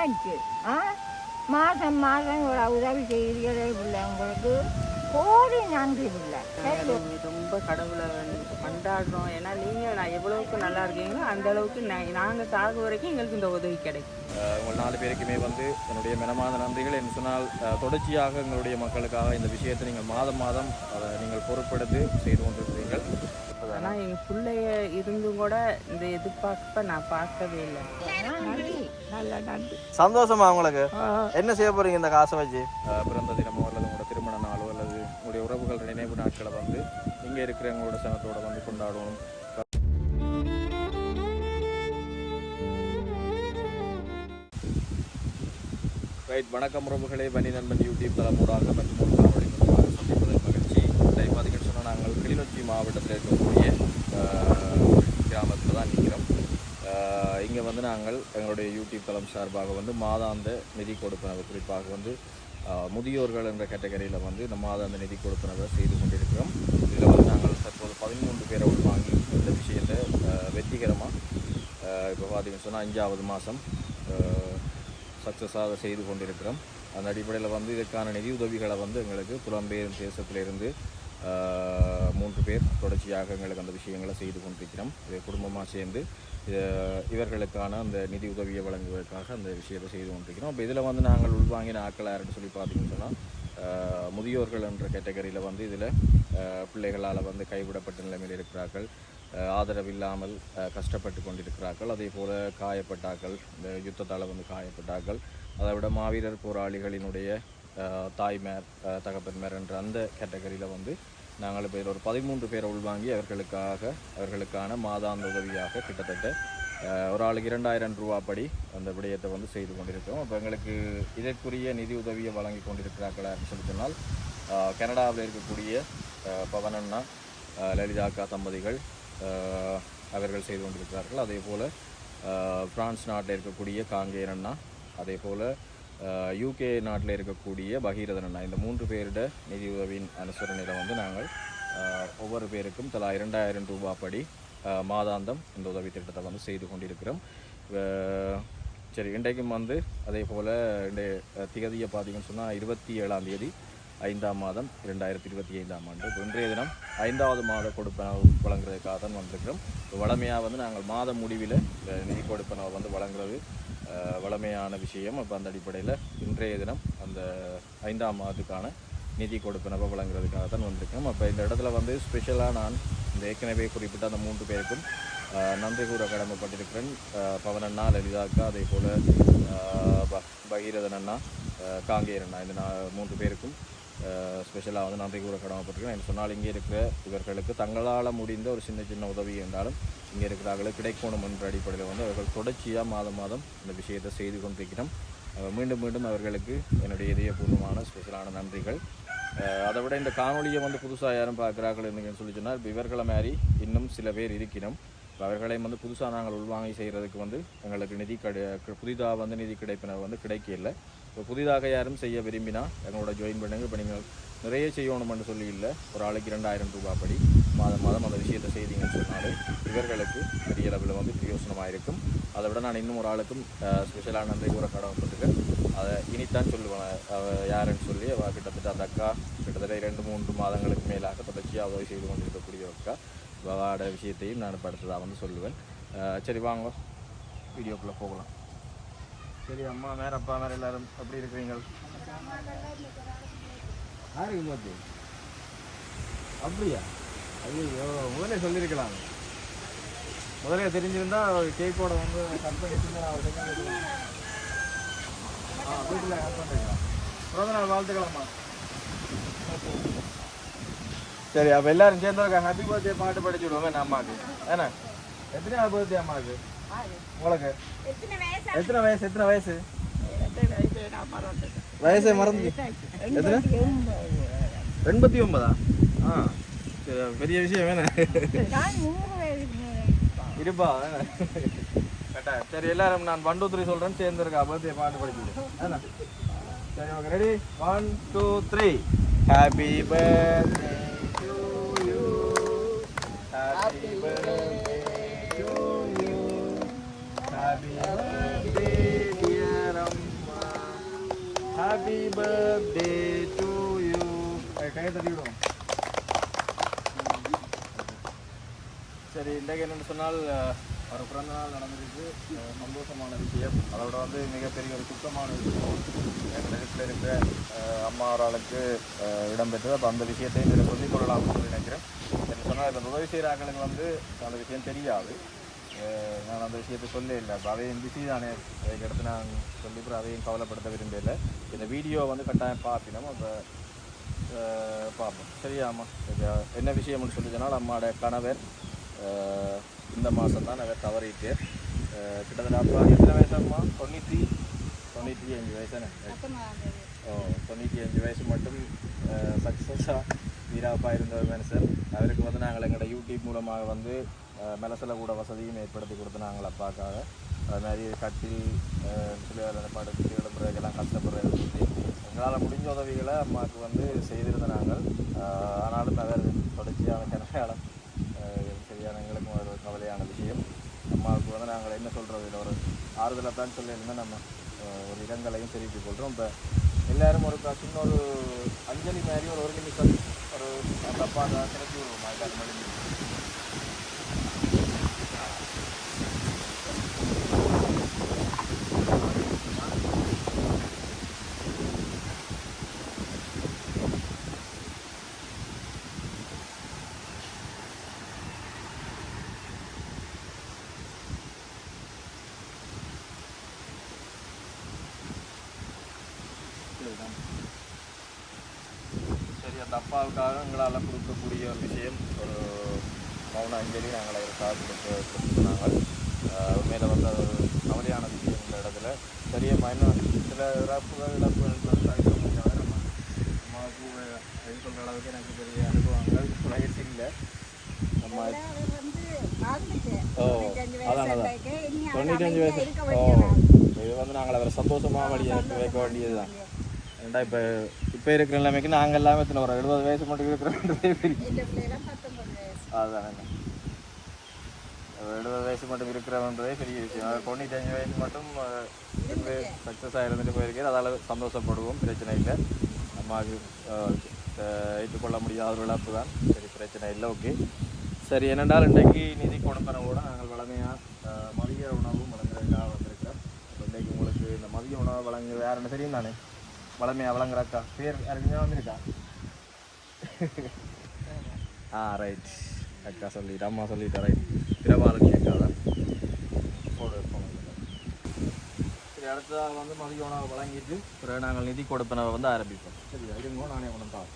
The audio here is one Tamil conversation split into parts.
என்னாச்சு ஆ? மாதம் மாதம் ஒரு உதவி செய்கிறீர்களே பிள்ளை உங்களுக்கு. கோடி நன்றி பிள்ளை. சரி ரொம்ப கடவுளை கொண்டாடுறோம். ஏன்னா நீங்கள் நான் எவ்வளவுக்கு நல்லா இருக்கீங்களோ அந்த அளவுக்கு நா- நாங்க சாகு வரைக்கும் எங்களுக்கு இந்த உதவி கிடைக்கும். உங்கள் நாலு பேருக்குமே வந்து என்னுடைய மனமார்ந்த நன்றிகள். என்று சொன்னால் தொடர்ச்சியாக எங்களுடைய மக்களுக்காக இந்த விஷயத்தை நீங்கள் மாதம் மாதம் அதை நீங்கள் பொறுப்பெடுத்து செய்து கொண்டிருக்கிறீர்கள். ஆனா எங்க பிள்ளைய இருந்தும் கூட இந்த எதிர்பார்ப்ப நான் பார்க்கவே இல்லை. நன்றி. நல்ல நன்றி. சந்தோஷமா உங்களுக்கு? என்ன செய்ய போறீங்க இந்த காசை வச்சு? பிறந்த தினமோ அல்லது உங்களோட திருமண நாளோ அல்லது உங்களுடைய உறவுகள் நினைவு நாட்களை வந்து இங்கே இருக்கிற எங்களோட சனத்தோட வந்து கொண்டாடணும் ரைட் வணக்கம் உறவுகளே. பனி நண்பன் யூடியூப் தளமூடாக மற்றும் ஒரு காணொலி மூலமாக சந்திப்பதில் மகிழ்ச்சி இதை பார்த்தீங்கன்னு சொன்னால் நாங்கள் மாவட்டத்தில் இருக்கக்கூடிய கிராமத்தில் தான் நிற்கிறோம் இங்கே வந்து நாங்கள் எங்களுடைய யூடியூப் தளம் சார்பாக வந்து மாதாந்த நிதி கொடுப்பனவு குறிப்பாக வந்து முதியோர்கள் என்ற கேட்டகரியில் வந்து இந்த மாதாந்த நிதி கொடுப்பனவை செய்து கொண்டிருக்கிறோம். இதில் வந்து நாங்கள் தற்போது பதிமூன்று பேரை உள்வாங்கி இந்த விஷயத்தை வெற்றிகரமாக இப்போ பார்த்தீங்கன்னு சொன்னால் அஞ்சாவது மாதம் சக்ஸஸாக செய்து கொண்டிருக்கிறோம். அந்த அடிப்படையில் வந்து இதற்கான நிதி உதவிகளை வந்து எங்களுக்கு புலம்பெயரும் தேசத்திலிருந்து மூன்று பேர் தொடர்ச்சியாக எங்களுக்கு அந்த விஷயங்களை செய்து கொண்டிருக்கிறோம். குடும்பமாக சேர்ந்து இவர்களுக்கான அந்த நிதி உதவியை வழங்குவதற்காக அந்த விஷயத்தை செய்து கொண்டிருக்கிறோம். அப்போ இதில் வந்து நாங்கள் உள்வாங்கின ஆட்கள் யாருன்னு சொல்லி பார்த்தீங்கன்னு சொன்னால் முதியோர்கள் என்ற கேட்டகரியில் வந்து இதில் பிள்ளைகளால் வந்து கைவிடப்பட்ட நிலைமையில் இருக்கிறார்கள். ஆதரவில்லாமல் கஷ்டப்பட்டு கொண்டிருக்கிறார்கள். அதே போல் காயப்பட்டார்கள் இந்த யுத்தத்தால் வந்து காயப்பட்டார்கள். அதை விட மாவீரர் போராளிகளினுடைய தாய்மார் தகப்பன்மார் என்ற அந்த கேட்டகரியில் வந்து நாங்கள் இப்போ ஒரு பதிமூன்று பேரை உள்வாங்கி அவர்களுக்காக அவர்களுக்கான மாதாந்த உதவியாக கிட்டத்தட்ட ஒரு ஆளுக்கு இரண்டாயிரம் ரூபா படி அந்த விடயத்தை வந்து செய்து கொண்டிருக்கிறோம். அப்போ எங்களுக்கு இதற்குரிய நிதி உதவியை வழங்கி கொண்டிருக்கிறார்களா அப்படின்னு சொல்லி சொன்னால் கனடாவில் இருக்கக்கூடிய பவனண்ணா லலிதாக்கா லலிதா தம்பதிகள் அவர்கள் செய்து கொண்டிருக்கிறார்கள். அதே போல் பிரான்ஸ் நாட்டில் இருக்கக்கூடிய காங்கேரண்ணா அண்ணா அதே போல் யூகே நாட்டில் இருக்கக்கூடிய பகீரதன் அண்ணா இந்த மூன்று பேரிட நிதி உதவியின் அனுசரணையில் வந்து நாங்கள் ஒவ்வொரு பேருக்கும் தலா இரண்டாயிரம் ரூபாய் படி மாதாந்தம் இந்த உதவி திட்டத்தை வந்து செய்து கொண்டிருக்கிறோம். சரி இன்றைக்கும் வந்து அதே போல் இன்றைய திகதியை பார்த்தீங்கன்னு சொன்னால் இருபத்தி ஏழாம் தேதி ஐந்தாம் மாதம் இரண்டாயிரத்தி இருபத்தி ஐந்தாம் ஆண்டு. இன்றைய தினம் ஐந்தாவது மாத கொடுப்பனவு வழங்குறதுக்காக தான் வந்திருக்கிறோம். வளமையாக வந்து நாங்கள் மாத முடிவில் நிதி கொடுப்பனவை வந்து வழங்குறது வளமையான விஷயம். அப்போ அந்த அடிப்படையில் இன்றைய தினம் அந்த ஐந்தாம் மாதத்துக்கான நிதி கொடுப்பனவை வழங்குறதுக்காக தான் வந்திருக்கோம் அப்போ இந்த இடத்துல வந்து ஸ்பெஷலாக நான் இந்த ஏற்கனவே குறிப்பிட்ட அந்த மூன்று பேருக்கும் நன்றி கூற கடமைப்பட்டிருக்கிறேன். பவன் பவனண்ணா லலிதா அக்கா அதே போல் பகீரதன் அண்ணா காங்கேயர் அண்ணா இந்த நா- மூன்று பேருக்கும் ஸ்பெஷலாக வந்து நன்றி கூற கடமைப்பட்டிருக்கேன். என்று சொன்னால் இங்கே இருக்கிற இவர்களுக்கு தங்களால் முடிந்த ஒரு சின்ன சின்ன உதவி என்றாலும் இங்கே இருக்கிறார்கள் கிடைக்கணும் என்ற அடிப்படையில் வந்து அவர்கள் தொடர்ச்சியாக மாதம் மாதம் இந்த விஷயத்தை செய்து கொண்டிருக்கிறோம். மீண்டும் மீண்டும் அவர்களுக்கு என்னுடைய இதயபூர்வமான ஸ்பெஷலான நன்றிகள். அதை விட இந்த காணொலியை வந்து புதுசாக யாரும் பார்க்குறார்கள் என்னன்னு சொல்லி சொன்னால் இவர்களை மாதிரி இன்னும் சில பேர் இருக்கணும் அவர்களை அவர்களையும் வந்து புதுசாக நாங்கள் உள்வாங்கி செய்கிறதுக்கு வந்து எங்களுக்கு நிதி கிடை புதிதாக வந்து நிதி கிடைப்பினர் வந்து கிடைக்கல இப்போ புதிதாக யாரும் செய்ய விரும்பினா எங்களோட ஜாயின் பண்ணுங்க. இப்போ நீங்கள் நிறைய செய்யணும்னு சொல்லி இல்லை. ஒரு ஆளுக்கு ரெண்டாயிரம் ரூபாய் படி மாதம் மாதம் அந்த விஷயத்தை செய்தீங்கன்னு சொன்னாலே இவர்களுக்கு பெரிய அளவில் வந்து பிரயோசனமாக இருக்கும். அதை விட நான் இன்னும் ஒரு ஆளுக்கும் ஸ்பெஷலான நன்றி கடன் கொடுத்துருக்கேன் அதை இனித்தான் சொல்லுவேன். யாருன்னு சொல்லி கிட்டத்தட்ட அந்த அக்கா கிட்டத்தட்ட இரண்டு மூன்று மாதங்களுக்கு மேலாக தொடர்ச்சியாக உதவி செய்து கொண்டிருக்கக்கூடிய அக்கா. அவட விஷயத்தையும் நான் படுத்ததாக வந்து சொல்லுவேன். சரி வாங்க. வீடியோக்குள்ளே போகலாம். சரி அம்மா மேற அப்பா மேற எல்லாரும் எப்படி இருக்கிறீங்க? யாருக்கு போச்சு அப்படியா? ஐயோ முதலே சொல்லியிருக்கலாம் முதலே தெரிஞ்சிருந்தா கேக்கோட வந்து கட் ஆ வீட்டில் கட் பண்ணுறீங்களா பிறந்த நாள் வாழ்த்துக்கலாமா சரி அப்போ எல்லாரும் சேர்ந்து ஹாப்பி பர்த்டே பாட்டு படிச்சு விடுவோங்க நம்ம அம்மாவுக்கு. ஏன்னா எத்தனையாவது பர்த்டே அம்மாவுக்கு? உங்களுக்கு எத்தனை வயசு எத்தனை வயசு வயசே? மறந்து. எத்தனை? எண்பத்தி ஒன்பதா? ஆ பெரிய விஷயம் வேணா. இருப்பா. கரெக்டா. சரி எல்லாரும் நான் ஒன் டூ த்ரீ சொல்கிறேன் சேர்ந்துருக்கா பர்த்டே பாட்டு படிச்சுட்டு. சரி okay ready one two three happy birthday happy birthday to you கையை தட்டி விடுவோம் சரி இன்றைக்கு என்னென்னு சொன்னால் ஒரு பிறந்த நாள் நடந்திருக்கு சந்தோஷமான விஷயம் அதோட வந்து மிகப்பெரிய ஒரு சுத்தமான விஷயம் எங்கள் வீட்டில் இருக்கிற அஹ், அம்மா ஒரு ஆளுக்கு அஹ், இடம்பெற்றது அப்போ அந்த விஷயத்தையும் இதில் சொல்லிக் கொள்ளலாம்னு சொல்லி நினைக்கிறேன் என்ன சொன்னால் இப்போ உதவி செய்கிற ஆட்களுக்கு வந்து அந்த விஷயம் தெரியாது நான் அந்த விஷயத்தை சொல்ல இல்லை அப்போ அதையும் பிஸி தானே அதுக்கு அடுத்து நான் சொல்லி அப்புறம் அதையும் கவலைப்படுத்த விரும்பல இந்த வீடியோ வந்து கட்டாயம் பார்ப்பினோம் அப்போ பார்ப்போம் சரியாம்மா சரியா என்ன விஷயம்னு சொல்லி சொன்னால் அம்மாவோட கணவர் இந்த மாதம் தான் அவர் தவறிட்டு கிட்டத்தட்ட அப்பா எத்தனை வயசாம்மா தொண்ணூற்றி தொண்ணூற்றி அஞ்சு வயசானே ஓ தொண்ணூற்றி அஞ்சு வயசு மட்டும் சக்ஸஸாக வீராப்பா இருந்தவர் ஒரு மனுஷன் அவருக்கு வந்து நாங்கள் எங்களோட யூடியூப் மூலமாக வந்து மெலசில கூட வசதியும் ஏற்படுத்தி கொடுத்து நாங்கள் அப்பாக்காக. அது மாதிரி கட்டில் அஹ், சொல்லி அதில் கஷ்டப்படுறது சொல்லி எங்களால் முடிஞ்ச உதவிகளை அம்மாவுக்கு வந்து செய்திருந்த நாங்கள் ஆனாலும் அவர் தொடர்ச்சியான கனகாலம் சரியான எங்களுக்கும் ஒரு கவலையான விஷயம். அம்மாவுக்கு வந்து நாங்கள் என்ன சொல்கிறது இதில் ஒரு ஆறுதலை தான் சொல்லியிருந்தோம். நம்ம ஒரு இடங்களையும் தெரிவித்துக் கொள்கிறோம் இப்போ எல்லாரும் ஒரு சின்ன ஒரு அஞ்சலி மாதிரி ஒரு ஒரு நிமிஷம் ஒரு தப்பாக கிடைச்சி அதை கிளப்பி விடுவோம்? எல்லாரும் மறுபடியும் சரி அந்த அப்பாவுக்காக எங்களால் கொடுக்கக்கூடிய ஒரு விஷயம். ஒரு மௌன அஞ்சலி நாங்கள் அதற்காக கொடுத்து கொடுத்துனாங்க உண்மையில் வந்து அது ஒரு கவலையான விஷயம் இந்த இடத்துல. பெரிய இன்னும் சில இறப்புகள் இழப்புகள் தவிர்க்க நம்ம அம்மாவுக்கு இது சொல்கிற அளவுக்கு எனக்கு பெரிய அனுபவங்கள் வயசு இல்லை. நம்ம ஓ அதான் அதான் தொண்ணூத்தஞ்சு வயசு. ஓ இது வந்து நாங்கள் அவரை சந்தோஷமாக வழி அனுப்பி வைக்க வேண்டியது தான் ஏன்டா இப்போ இப்போ இருக்கிற நிலைமைக்கு நாங்கள் எல்லாமே எத்தனை ஒரு எழுபது வயசு மட்டும் இருக்கிறோன்றதே பெரிய அதுதானே எழுபது வயசு மட்டும் இருக்கிறவன்றதே பெரிய விஷயம். அது தொண்ணூத்தஞ்சு வயசு மட்டும் சக்ஸஸாக இருந்துட்டு போயிருக்கேன். அதால் சந்தோஷப்படுவோம் பிரச்சனை இல்லை. அஹ், அஹ், ஏற்றுக்கொள்ள முடியாத ஒரு இழப்பு தான். சரி பிரச்சனை இல்லை ஓகே. சரி என்னென்றால் இன்றைக்கு நிதி கொடுப்பனவோட நாங்கள் வளமையாக மதிய உணவும் வழங்குறதுக்காக வந்திருக்கிறோம். இன்றைக்கு உங்களுக்கு இந்த மதிய உணவு வழங்குறது யாருன்னு தெரியும் தானே? வளமையாக வழங்குறாக்கா பேர் யாருக்குமே வந்திருக்கா? ஆ ரைட் அக்கா சொல்லிட்டு அம்மா சொல்லிட்டா ரைட் பிரபாலனி அக்கா தான். அடுத்ததாக வந்து மதிய உணவு வழங்கிட்டு பிறகு நாங்கள் நிதி கொடுப்பனவை வந்து ஆரம்பிப்போம். சரி இருங்கோ நானே உணவு தான்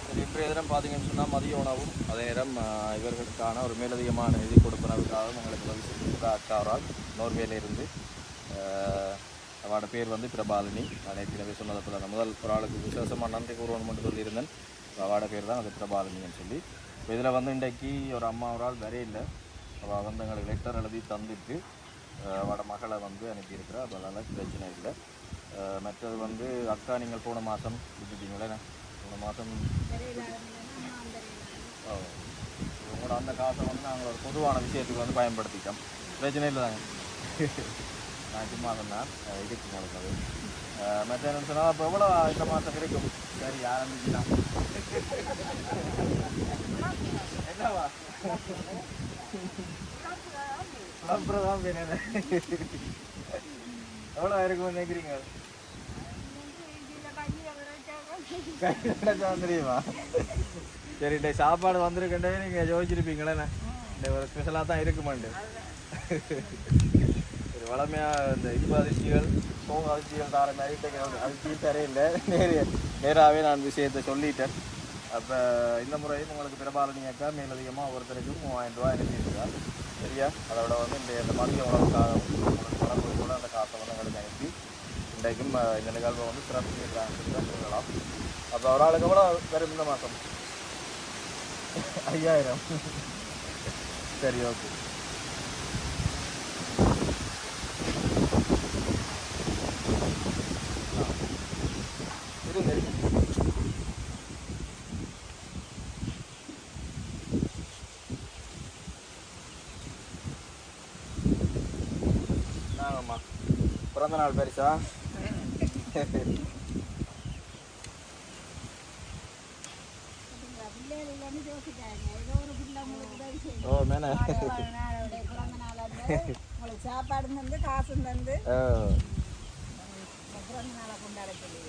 சரி, இன்றைய தினம் பார்த்தீங்கன்னு சொன்னால் மதிய உணவும் அதே நேரம் ஆஹ், இவர்களுக்கான ஒரு மேலதிகமான நிதி கொடுப்பனவுக்காகவும் எங்களுக்கு உதவி செய்திருக்கிற அக்காரால் நோர்வேலிருந்து அவரோட பேர் வந்து பிரபாலினி. நான் ஏற்கனவே சொன்னதை போல நான் முதல் ஒரு ஆளுக்கு விசேஷமாக நன்றி கூறுவோம் மட்டும் சொல்லியிருந்தேன். அவரோட பேர் தான் அது பிரபாலினின்னு சொல்லி. இப்போ இதில் வந்து இன்றைக்கு ஒரு அம்மா ஒரு ஆள் வரே இல்லை. அவள் வந்து எங்களுக்கு லெட்டர் எழுதி தந்துட்டு ஆஹ், அவரோட மகளை வந்து அனுப்பியிருக்கிறா அதனால் பிரச்சனை இல்லை. மற்றது வந்து அக்கா நீங்கள் போன மாதம் விட்டுட்டீங்களே போன மாதம் ஓ. உங்களோட அந்த காசை வந்து நாங்கள் ஒரு பொதுவான விஷயத்துக்கு வந்து பயன்படுத்திட்டோம் பிரச்சனை இல்லை தாங்க. நான் சும்மா சொன்னேன் இதுக்கு உங்களுக்கு அது மற்ற என்ன சொன்னால் அப்போ எவ்வளோ இந்த மாதம் கிடைக்கும்? சரி ஆரம்பிக்கலாம் என்னவா? அப்புறம் தான் என்ன? எவ்வளோ இருக்கும்னு நினைக்கிறீங்க கையில் தெரியுமா? சரி இந்த சாப்பாடு வந்திருக்கண்டே நீங்கள் யோசிச்சிருப்பீங்களே ஒரு ஸ்பெஷலாக தான் இருக்குமாண்டு. சரி வளமையாக இந்த இனிப்பு அதிர்ச்சிகள் சோக அதிர்ச்சிகள் தார மாதிரி அதிர்ச்சியும் தரையில்லை நேர நேராகவே நான் விஷயத்தை சொல்லிட்டேன். அப்போ இந்த முறையும் உங்களுக்கு பிரபாலனி அக்கா மேலதிகமாக ஒருத்தருக்கும் மூவாயிரம் ரூபாய் அனுப்பியிருக்கிறார் சரியா? அதோட வந்து இந்த இந்த மதிய உணவுக்காக உங்களுக்கு கூட அந்த காசை வந்து எங்களுக்கு அனுப்பி இன்றைக்கும் இந்த நிகழ்வை வந்து சிறப்பு சொல்லலாம் அப்போ ஒரு ஆளுக்கு கூட வெறும் இந்த மாதம் ஐயாயிரம். சரி ஓகே. நாங்கம்மா பிறந்த நாள் பெருசா? ஓ மேன உங்களுக்கு சாப்பாடு தந்து காசு தந்து ஓ பிறந்த நாளை கொண்டாட சொல்லி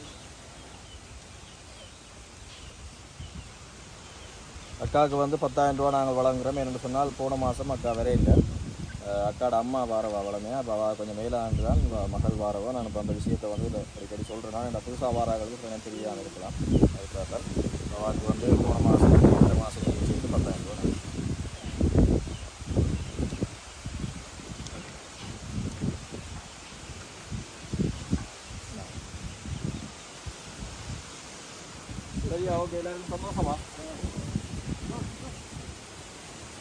அக்காவுக்கு வந்து பத்தாயிரம் ரூபா நாங்கள் வழங்குறோம் என்னென்னு சொன்னால் போன மாதம் அக்கா வரே இல்லை அஹ் அக்காவோட அம்மா வாரவா வளமையா அப்போ அவள் கொஞ்சம் மேலாண்டு தான் மகள் வாரவா நான் இப்போ அந்த விஷயத்தை வந்து அடிக்கடி சொல்கிறேன் நான் இந்த புதுசாக வாராங்களுக்கு எனக்கு தெரியாமல் இருக்கலாம் அதுக்காக அவளுக்கு வந்து போன மாதம் சேர்த்து பத்தாயிரம் ரூபா நான் சரியா ஓகே எல்லாருக்கும் சந்தோஷமா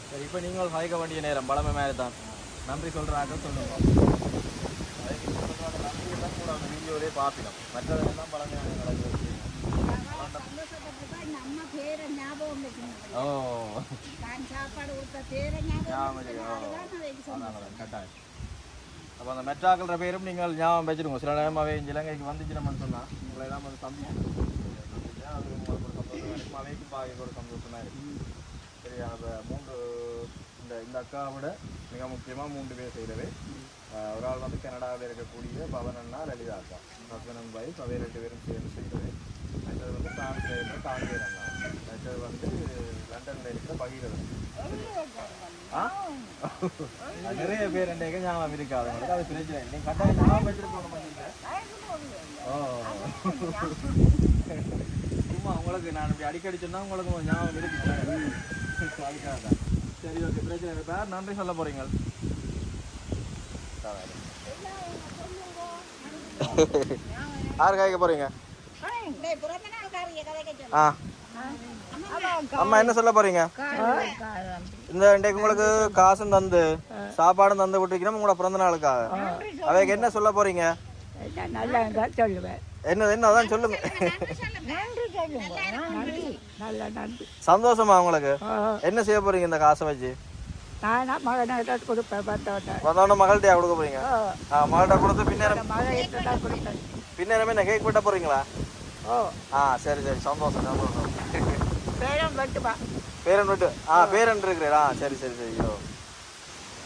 சரி இப்போ நீங்கள் சாய்க்க வேண்டிய நேரம். பழமை மாதிரி தான். நன்றி சொல்கிறாங்க சொல்லுங்க. அதுக்கு தான் கூட அந்த வீடியோவிலே பார்ப்பினோம் மற்றதெல்லாம் ஞாபகம் வைக்கணும் ஓ. தான் சாப்பாடு கொடுத்த பேரை ஞாபகம் கட்டாயம் அப்போ அந்த மெட்ராக்கள பேரும் நீங்கள் ஞாபகம் வச்சிருங்க சில நேரமாகவே இலங்கைக்கு வந்துச்சுன்னு சொன்னால் உங்களை எல்லாம் வந்து சந்திச்சு அது உங்களுக்கு ஒரு சந்தோஷமாக இருக்கும் ஒரு சந்தோஷமாக இருக்குது சரியா அப்போ மூன்று இந்த இந்த அக்காவை விட மிக முக்கியமாக மூன்று பேர் செய்கிறவே ஒரு ஆள் வந்து கனடாவில் இருக்கக்கூடிய பவன் அண்ணா லலிதா அக்கா. ஹஸ்பண்ட் அண்ட் ஒய்ஃப் அவை ரெண்டு பேரும் சேர்ந்து செய்கிறது அடுத்தது வந்து பிரான்ஸில் இருக்கிற காங்கேர் அண்ணா. அடுத்தது வந்து லண்டனில் இருக்கிற பகீரதன் ஆ? நிறைய பேர் ரெண்டு ஞாபகம் இருக்காது உங்களுக்கு அது பிரச்சனை இல்லை. கட்டாயம் ஞாபகம் வச்சுட்டு போன மாதிரி ஓ. சும்மா உங்களுக்கு? நான் இப்படி அடிக்கடி சொன்னா உங்களுக்கு ஞாபகம் இருக்கு. அதுக்காக தான் சரி ஓகே பிரச்சனை இல்லை. நன்றி சொல்ல போறீங்க. யார் காய்க்க போறீங்க. ஆ. அம்மா என்ன சொல்ல போறீங்க? இந்த இன்றைக்கு உங்களுக்கு காசும் தந்து சாப்பாடும் தந்து விட்டுருக்கணும் உங்களோட பிறந்த நாளுக்காக. அவைக்கு என்ன சொல்ல போறீங்க? என்ன என்ன அதான் சொல்லுங்க. சந்தோஷமா உங்களுக்கு? என்ன செய்ய போறீங்க இந்த காசை வச்சு? நானா மகனை கொடுப்பேன் வந்தோடனே மகள்கிட்ட கொடுக்க போறீங்க? மகள்கிட்ட கொடுத்து பின்னேரம் பின்னேரமே என்ன கேக் வெட்ட போறீங்களா? ஓ. ஆ சரி சரி. சந்தோஷம் சந்தோஷம். பேரம் வெட்டுமா பேரன் விட்டு. ஆ பேரன் இருக்கிறா சரி சரி சரி. ஓ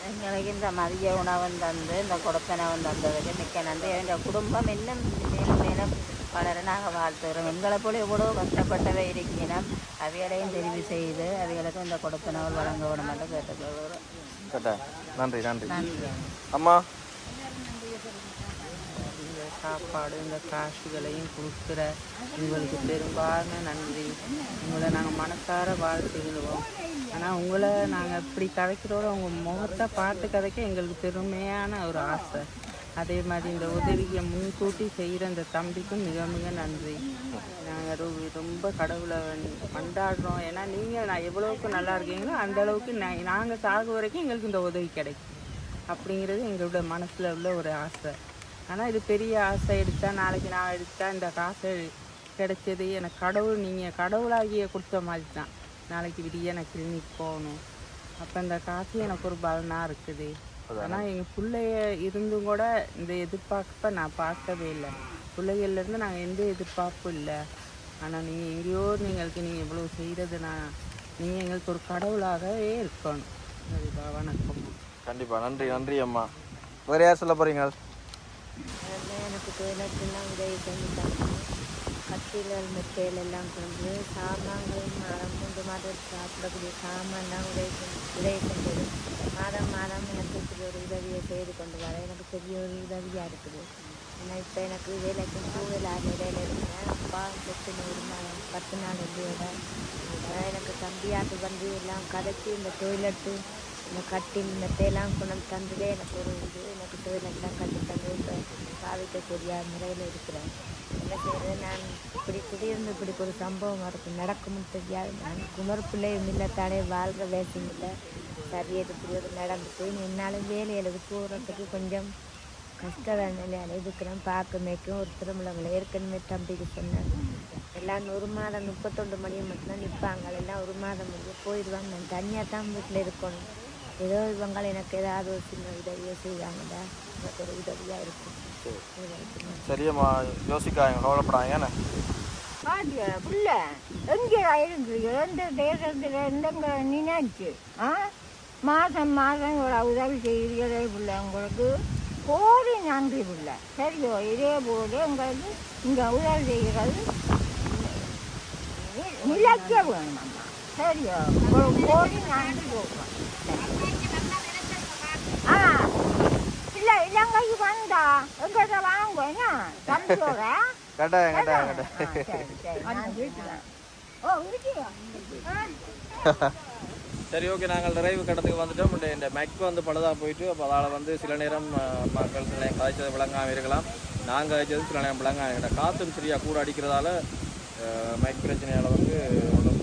எங்களுக்கு இந்த மதிய உணவும் தந்து இந்த கொடுப்பனவும் தந்ததுக்கு மிக்க நன்றி. எங்கள் குடும்பம் இன்னும் மேலும் மேலும் வளர நாங்கள் வாழ்த்துகிறோம். எங்களை போல எவ்வளோ கஷ்டப்பட்டவை இருக்கணும் அவைகளையும் தெரிவு செய்து அவைகளுக்கும் இந்த கொடுப்பனவுகள் வழங்க விடும் என்று கேட்டுக்கொள்கிறோம். கட்ட? நன்றி நன்றி. நன்றி. அம்மா? இந்த சாப்பாடு இந்த காசுகளையும் கொடுக்குற உங்களுக்கு பெரும்பாலான நன்றி. உங்களை நாங்கள் மனசார வாழ்த்துக்கிடுவோம். ஆனால் உங்களை நாங்கள் இப்படி கதைக்கிறோட உங்கள் முகத்தை பார்த்து கதைக்க எங்களுக்கு பெருமையான ஒரு ஆசை. அதே மாதிரி இந்த உதவியை முன்கூட்டி செய்கிற அந்த தம்பிக்கும் மிக மிக நன்றி. நாங்கள் ரொம்ப கடவுளை கொண்டாடுறோம் ஏன்னா நீங்கள் நான் எவ்வளோவுக்கு நல்லா இருக்கீங்களோ அந்த அளவுக்கு நாங்கள் சாகு வரைக்கும் எங்களுக்கு இந்த உதவி கிடைக்கும். அப்படிங்கிறது எங்களோட மனசில் உள்ள ஒரு ஆசை. ஆனால் இது பெரிய ஆசை. எடுத்தால் நாளைக்கு நான் எடுத்தால் இந்த காசை கிடைச்சது. எனக்கு கடவுள் நீங்கள் கடவுளாகிய கொடுத்த மாதிரி தான் நாளைக்கு விடிய எனக்கு கிளினிக் போகணும். அப்போ இந்த காசு எனக்கு ஒரு பலனாக இருக்குது. ஆனால் எங்கள் பிள்ளைய இருந்தும் கூட இந்த எதிர்பார்ப்ப நான் பார்க்கவே இல்லை. பிள்ளைகள்லேருந்து நாங்கள் எந்த எதிர்பார்ப்பும் இல்லை. ஆனால் நீங்கள் எங்கேயோ நீங்களுக்கு நீங்கள் இவ்வளோ செய்கிறது நான் நீங்கள் எங்களுக்கு ஒரு கடவுளாகவே இருக்கணும். அதுதான் வணக்கம். கண்டிப்பா. நன்றி நன்றி அம்மா. வேற யார் சொல்ல போறீங்க? அதெல்லாம் எனக்கு உதவி செஞ்சுட்டாங்க. கட்டில்கள் மெத்தைகள் எல்லாம் கொண்டு சாமான்கள் மாதம் மூன்று மாதம் சாப்பிடக்கூடிய சாமான்லாம் உதவி உதவி செஞ்சது மாதம் மாதம் எனக்கு இப்படி ஒரு உதவியை செய்து கொண்டு வர எனக்கு பெரிய ஒரு உதவியாக இருக்குது. ஏன்னா இப்போ எனக்கு வேலைக்கு கூடுதலாக இடையில இருக்கிறேன் அப்பா பத்து நூறு நாள் பத்து நாள் இருந்தோட எனக்கு தம்பியாட்டு வந்து எல்லாம் கதைச்சி இந்த டொய்லெட்டு இந்த கட்டில் மெத்தையெல்லாம் கொண்டு வந்து தந்ததே எனக்கு ஒரு இது. எனக்கு டொய்லெட்லாம் கட்டி தந்து இப்போ பாவிக்கக்கூடிய முறையில் இருக்கிறேன். என்ன நான் இப்படி திடீர்னு இப்படி ஒரு சம்பவம் வரது நடக்கும்னு தெரியாது. நான் குமர் பிள்ளையும் தானே வாழ்கிற வேஷம் இல்லை சரி இப்படி ஒரு நடந்துட்டு என்னால் வேலையில் போகிறதுக்கு கொஞ்சம் கஷ்ட நிலையில் இருக்கிறேன் பார்க்க ஒரு திருமணங்களை ஏற்கனவே தம்பிக்கு சொன்னேன். எல்லாம் ஒரு மாதம் முப்பத்தொண்டு மணி மட்டும்தான் நிற்பாங்க எல்லாம் ஒரு மாதம் முடிஞ்சு போயிடுவாங்க நான் தனியாக தான் வீட்டில் இருக்கணும். ஏதோ இவங்களை எனக்கு ஏதாவது ஒரு சின்ன உதவியை செய்வாங்கடா எனக்கு ஒரு உதவியாக இருக்கும். சரியம்மா யோசிக்காங்க கவலைப்படாங்க என்ன? புள்ள எங்கே இருந்தீங்க எந்த தேசத்தில் எந்தங்க நினைச்சு? ஆ? மாதம் மாதம் இவ்வளோ உதவி செய்கிறீங்களே புள்ள உங்களுக்கு. கோடி நன்றி புள்ள. சரியோ இதே போல உங்களுக்கு இங்கே உதவி செய்கிறது நி- நிலைக்க வேணும் அம்மா சரியோ உங்களுக்கு கோடி நன்றி போகும் இல்லை இலங்கைக்கு வந்தா எங்கிட்ட வாங்க தம்பியோட கட்டாயம் கட்டாயம் சரி, ஓகே நாங்கள் நிறைவு கடத்துக்கு வந்துட்டோம். இந்த- இந்த மேக் வந்து பழுதாக போயிட்டு அப்போ அதால் வந்து சில நேரம் மக்கள் சில நேரம் காய்ச்சது விளங்காமல் இருக்கலாம். நாங்கள் காய்ச்சது சில நேரம் விளங்காமல் இருக்கலாம். காற்றும் சரியாக கூட அடிக்கிறதால மைக் பிரச்சனையால் வந்து ஒன்றும்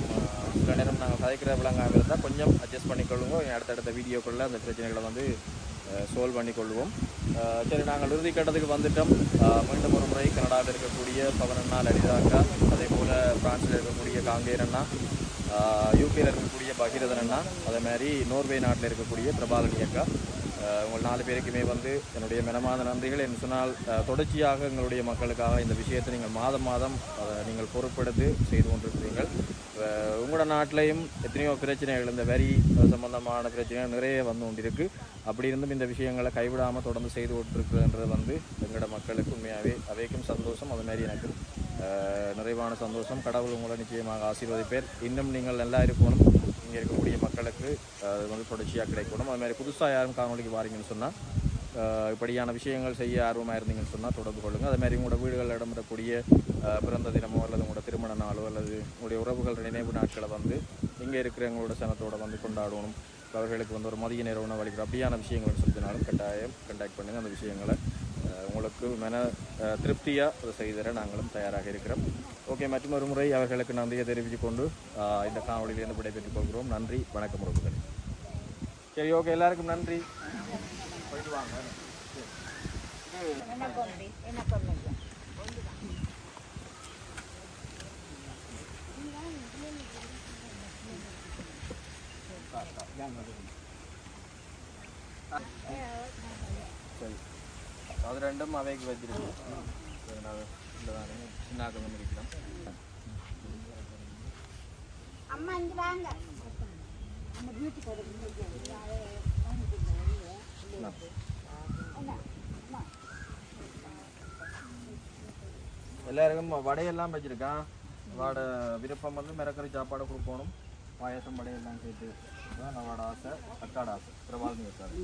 சில நேரம் நாங்கள் கதைக்கிற விளங்காமல் இருந்தால் கொஞ்சம் அட்ஜஸ்ட் பண்ணிக்கொள்ளுங்க. அடுத்தடுத்த வீடியோக்களில் அந்த பிரச்சனைகளை வந்து சோல்வ் பண்ணிக்கொள்வோம். சரி நாங்கள் இறுதி கட்டத்துக்கு வந்துட்டோம் மீண்டும் ஒரு முறை கனடாவில் இருக்கக்கூடிய பவனண்ணா லலிதாக்கா அதே போல் பிரான்ஸில் இருக்கக்கூடிய காங்கேரண்ணா யூகேல இருக்கக்கூடிய பகீரதன் அண்ணா அதே மாதிரி நோர்வே நாட்டில் இருக்கக்கூடிய பிரபாலனி அக்கா உங்கள் நாலு பேருக்குமே வந்து என்னுடைய மனமார்ந்த நன்றிகள். என்று சொன்னால் தொடர்ச்சியாக எங்களுடைய மக்களுக்காக இந்த விஷயத்தை நீங்கள் மாதம் மாதம் அதை நீங்கள் பொறுப்பெடுத்து செய்து கொண்டிருக்கிறீர்கள். உங்களோட நாட்டிலையும் எத்தனையோ பிரச்சனைகள் இந்த வரி சம்பந்தமான பிரச்சனைகள் நிறைய வந்து கொண்டிருக்கு. அப்படி இருந்தும் இந்த விஷயங்களை கைவிடாமல் தொடர்ந்து செய்து கொண்டிருக்கிறன்றது வந்து எங்களோட மக்களுக்கு உண்மையாகவே அவைக்கும் சந்தோஷம். அது மாதிரி எனக்கு நிறைவான சந்தோஷம். கடவுள் உங்களை நிச்சயமாக ஆசீர்வதிப்பேர். இன்னும் நீங்கள் நல்லா இருக்கணும் இங்கே இருக்கக்கூடிய மக்களுக்கு அது வந்து தொடர்ச்சியாக கிடைக்கணும். அது மாதிரி புதுசாக யாரும் காணொலிக்கு வாரீங்கன்னு சொன்னால் இப்படியான விஷயங்கள் செய்ய ஆர்வமாக இருந்தீங்கன்னு சொன்னால் தொடர்பு கொள்ளுங்கள் அது மாதிரி உங்களோட வீடுகளில் இடம்பெறக்கூடிய பிறந்த தினமோ அல்லது உங்களோட திருமண நாளோ அல்லது உங்களுடைய உறவுகள் நினைவு நாட்களை வந்து இங்கே இருக்கிற எங்களோட சனத்தோடு வந்து கொண்டாடணும். அவர்களுக்கு வந்து ஒரு மதிய நேர உணவு அளிக்கிற அப்படியான விஷயங்கள் செலுத்தினாலும் கட்டாயம் கண்டாக்ட் பண்ணுங்கள் அந்த விஷயங்களை உங்களுக்கு மன திருப்தியாக அதை செய்து நாங்களும் தயாராக இருக்கிறோம். ஓகே மற்றும் ஒரு முறை அவர்களுக்கு நன்றியை தெரிவித்துக் கொண்டு இந்த காணொலியிலிருந்து விடைபெற்றுக் கொள்கிறோம். நன்றி வணக்கம் உறவுகள். சரி ஓகே எல்லாருக்கும் நன்றி. போயிட்டு வாங்க சரி. அது ரெண்டும் அவைக்கு வச்சிருக்கு இல்லை தானே வந்து இருக்கிறோம் அம்மா இங்க வாங்க. எல்லாருக்கும் வடையெல்லாம் வச்சிருக்கான். வாட விருப்பம் வந்து மிரக்கறி சாப்பாடு கொடுக்கணும். பாயசம் வடையெல்லாம் சேர்த்து தான் அவட ஆசை. அக்காட ஆசை. பிரபாலினி இருக்காது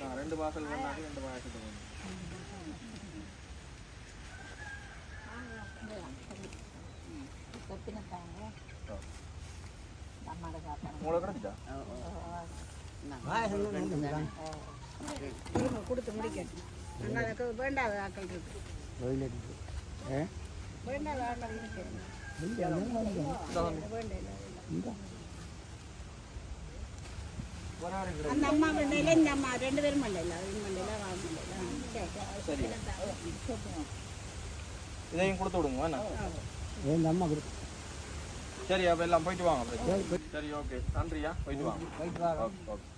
நான் ரெண்டு வாசல் பண்ணாங்க ரெண்டு பாயசத்தை வேணும் உங்களை கிடைச்சிட்டா கொடுத்து முடிக்க வேண்டாத ஆக்கள் இருக்கு வேண்டாத ஆக்கள் இருக்கு அந்த அம்மா மண்டையில இந்த அம்மா ரெண்டு பேரும் மண்டையில மண்டையில சரி இதையும் கொடுத்து விடுங்க என்ன சரி அப்போ எல்லாம் போயிட்டு வாங்க. சரி ஓகே நன்றியா? போயிட்டு வாங்க. Okay okay